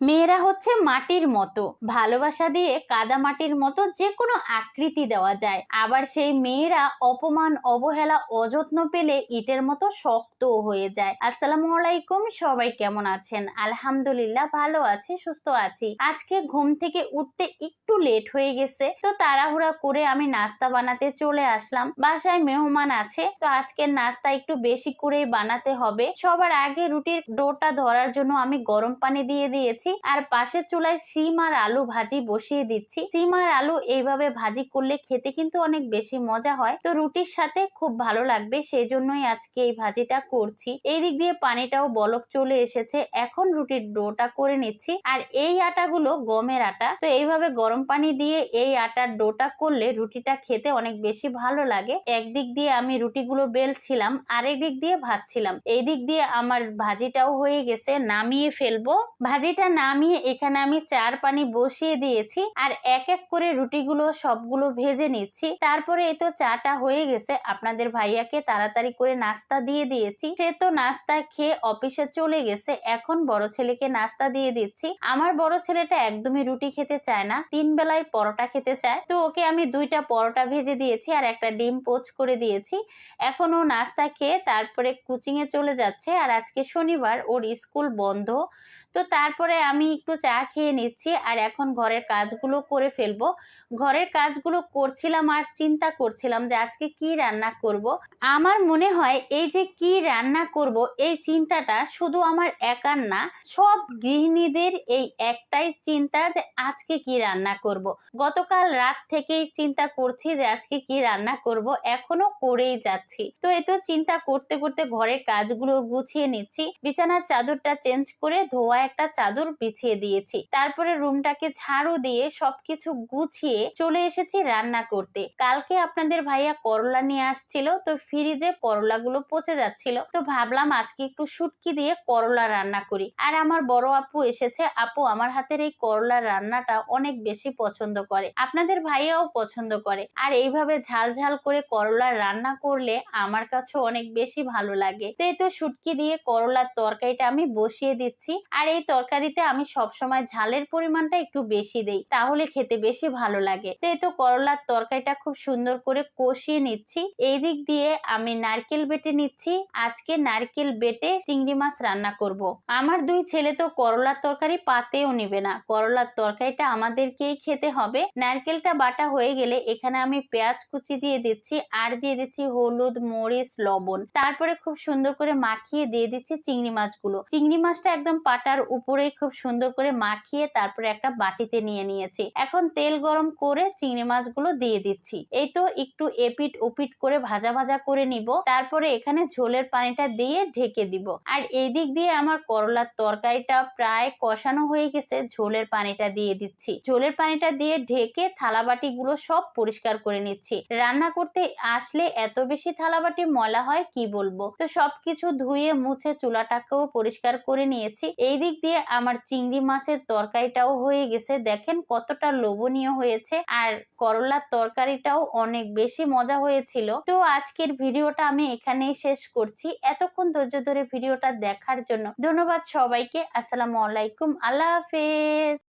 মেয়েরা হচ্ছে মাটির মতো। ভালোবাসা দিয়ে কাদা মাটির মতো যে কোনো আকৃতি দেওয়া যায়। আবার সেই মেয়েরা অপমান, অবহেলা, অযত্ন পেলে ইটের মতো শক্ত হয়ে যায়। আসসালামু আলাইকুম, সবাই কেমন আছেন? আলহামদুলিল্লাহ ভালো আছি, সুস্থ আছি। আজকে ঘুম থেকে উঠতে একটু লেট হয়ে গেছে, তো তাড়াহুড়া করে আমি নাস্তা বানাতে চলে আসলাম। বাসায় মেহমান আছে, তো আজকের নাস্তা একটু বেশি করেই বানাতে হবে। সবার আগে রুটির ডোটা ধরার জন্য আমি গরম পানি দিয়ে দিয়েছি আর পাশের চুলায় সিম আর আলু ভাজি বসিয়ে দিচ্ছি। সিম আর আলু এইভাবে ভাজি করলে খেতে কিন্তু অনেক বেশি মজা হয়। তো রুটির সাথে খুব ভালো লাগবে সেই জন্যই আজকে এই ভাজিটা করছি। এই দিক দিয়ে পানিটাও বলক চলে এসেছে। এখন রুটির ডোটা করে নিচ্ছি। আর এই আটাগুলো গমের আটা। তো এইভাবে গরম পানি দিয়ে এই আটার ডোটা করলে রুটিটা খেতে অনেক বেশি ভালো লাগে। একদিক দিয়ে আমি রুটিগুলো বেলছিলাম, আরেক দিক দিয়ে ভাজছিলাম। এই দিক দিয়ে আমার ভাজিটাও হয়ে গেছে, নামিয়ে ফেলব। ভাজিটা নামিয়ে এখানে আমি চার পানি বসিয়ে দিয়েছি আর এক এক করে রুটিগুলো সবগুলো ভেজে নিচ্ছি। তারপরে এই তো চাটা হয়ে গেছে। আপনাদের ভাইয়াকে তাড়াতাড়ি করে নাস্তা দিয়ে দিয়েছি। সে তো নাস্তা খেয়ে অফিসে চলে গেছে। এখন বড় ছেলেকে নাস্তা দিয়ে দিচ্ছি। আমার বড় ছেলেটা একদমই রুটি খেতে চায় না। তিন বেলায় পরোটা খেতে চায়। তো ওকে আমি দুইটা পরোটা ভেজে দিয়েছি আর একটা ডিম পোচ করে দিয়েছি। এখন ও নাস্তা খেয়ে তারপরে কোচিং এ চলে যাচ্ছে। আর আজকে শনিবার ওর স্কুল বন্ধ। তো তারপরে আমি একটু চা খেয়ে নিচ্ছি আর এখন ঘরের কাজগুলো করে ফেলব ঘরের কাজগুলো করছিলাম আর চিন্তা করছিলাম যে আজকে কি রান্না করব। আমার মনে হয় এই যে কি রান্না করব, এই চিন্তাটা শুধু আমার একার না, সব গৃহিণীদের এই একটাই চিন্তা যে আজকে কি রান্না করব। গতকাল রাত থেকেই চিন্তা করছি যে আজকে কি রান্না করব, এখনও করেই যাচ্ছি তো এই তো চিন্তা করতে করতে ঘরের কাজগুলো গুছিয়ে নিচ্ছি বিছানার চাদরটা চেঞ্জ করে ধোয়া একটা চাদর বিছিয়ে দিয়েছি। তারপরে রুমটাকে ঝাড়ু দিয়ে সবকিছু গুছিয়ে চলে এসেছি রান্না করতে। কালকে আপনাদের ভাইয়া করলা নিয়ে আসছিল, তো ফ্রিজে করলাগুলো পচে যাচ্ছিল। তো ভাবলাম আজকে একটু শুটকি দিয়ে করলা রান্না করি। আর আমার বড় আপু এসেছে। আপু, আমার হাতের এই করলার রান্নাটা অনেক বেশি পছন্দ করে। আপনাদের ভাইয়াও পছন্দ করে। আর এইভাবে ঝাল ঝাল করে করলা রান্না করলে আমার কাছে অনেক বেশি ভালো লাগে। তো এই তো শুটকি দিয়ে করলার তরকারিটা আমি বসিয়ে দিচ্ছি। আর এই তরকারিতে আমি সবসময় ঝালের পরিমাণটা একটু বেশি দেই, তাহলে খেতে বেশি ভালো লাগে। তো এই তো করলার তরকারিটা খুব সুন্দর করে কষিয়ে নিচ্ছি। এই দিক দিয়ে আমি নারকেল বেটে নিচ্ছি। আজকে নারকেল বেটে চিংড়ি মাছ রান্না করব। আমার দুই ছেলে তো করলার তরকারি পাতেও নিবে না। করলার তরকারিটা আমাদেরকেই খেতে হবে। নারকেলটা বাটা হয়ে গেলে এখানে আমি পেঁয়াজ কুচি দিয়ে দিচ্ছি, আর দিয়ে দিচ্ছি হলুদ, মরিচ, লবণ। তারপরে খুব সুন্দর করে মাখিয়ে দিয়ে দিচ্ছি চিংড়ি মাছগুলো। চিংড়ি মাছটা একদম পাটার উপরে খুব সুন্দর করে মাখিয়ে তারপরে একটা বাটিতে নিয়ে নিয়েছি। এখন তেল গরম করে চিংড়ি মাছগুলো দিয়ে দিচ্ছি। এই তো একটু এপিট ওপিট করে ভাজা ভাজা করে নিব। তারপরে এখানে ঝোলের পানিটা দিয়ে ঢেকে দিব। আর এই দিক দিয়ে আমার করলার তরকারিটা প্রায় কষানো হয়ে গেছে। ঝোলের পানিটা দিয়ে দিচ্ছি। ঝোলের পানিটা দিয়ে ঢেকে থালাবাটি গুলো সব পরিষ্কার করে নিচ্ছি। রান্না করতে আসলে এত বেশি থালাবাটি ময়লা হয় কি বলব? তো সবকিছু ধুয়ে মুছে চুলাটাকেও পরিষ্কার করে নিয়েছি। এই দিক দিয়ে আমার চিংড়ি মাছের তরকারিটাও হয়ে গেছে। দেখেন কতটা লোভনীয় হয়েছে আর করলার তরকারিটাও অনেক বেশি মজা হয়েছিল। তো আজকের ভিডিওটা আমি এখানেই শেষ করছি। এতক্ষণ ধৈর্য ধরে ভিডিওটা দেখার জন্য ধন্যবাদ সবাইকে। আসসালামু আলাইকুম। আল্লাহ হাফেজ।